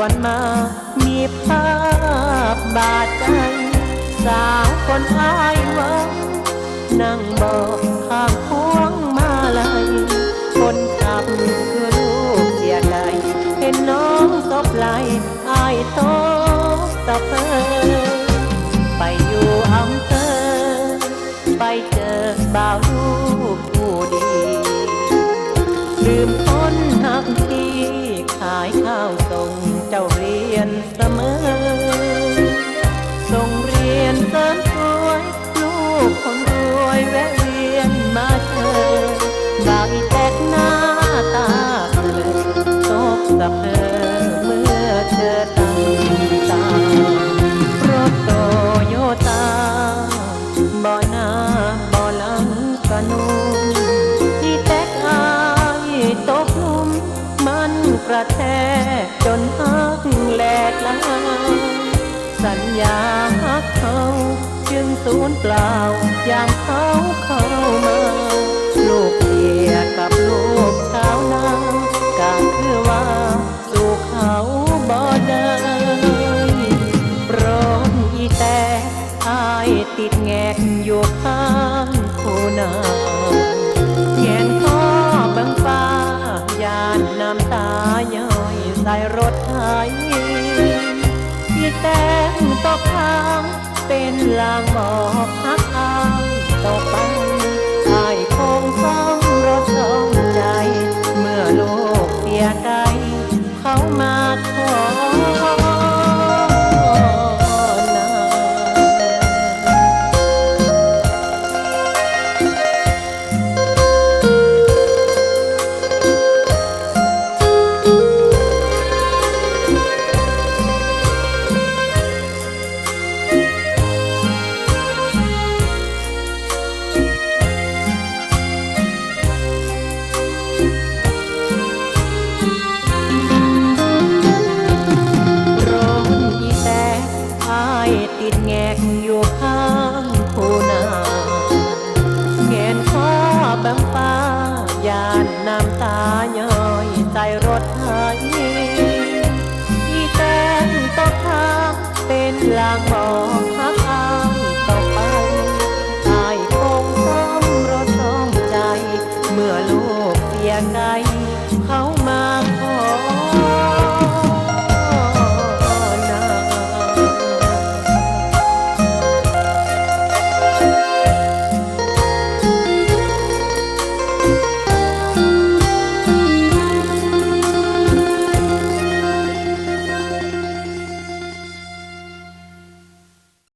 วนมา มีภาพบาดใจ สาวคนอายวัง นั่งบอกข้างพวงมาลัยคนขับคือลูกเสียใจเห็นน้องตบไหลอายโตสะเพอไปอยู่อำเภอไปเจอบ่าวลูกผู้ดีลืม สะเพอเมื่อเจอตั้งตารถโตโยตาบ่หน้าบ่หลังกะนุ่มที่แตกอายตกหลุม มันกระแทกจนหักแหลกลายสัญญาหักเขาจึงสูญเปล่าอย่างเขาเข้ามา แต่งตกทาง เป็นลางบอกฮักอายต่อไป ไทยที่แต่งตกทางเป็นลางบอก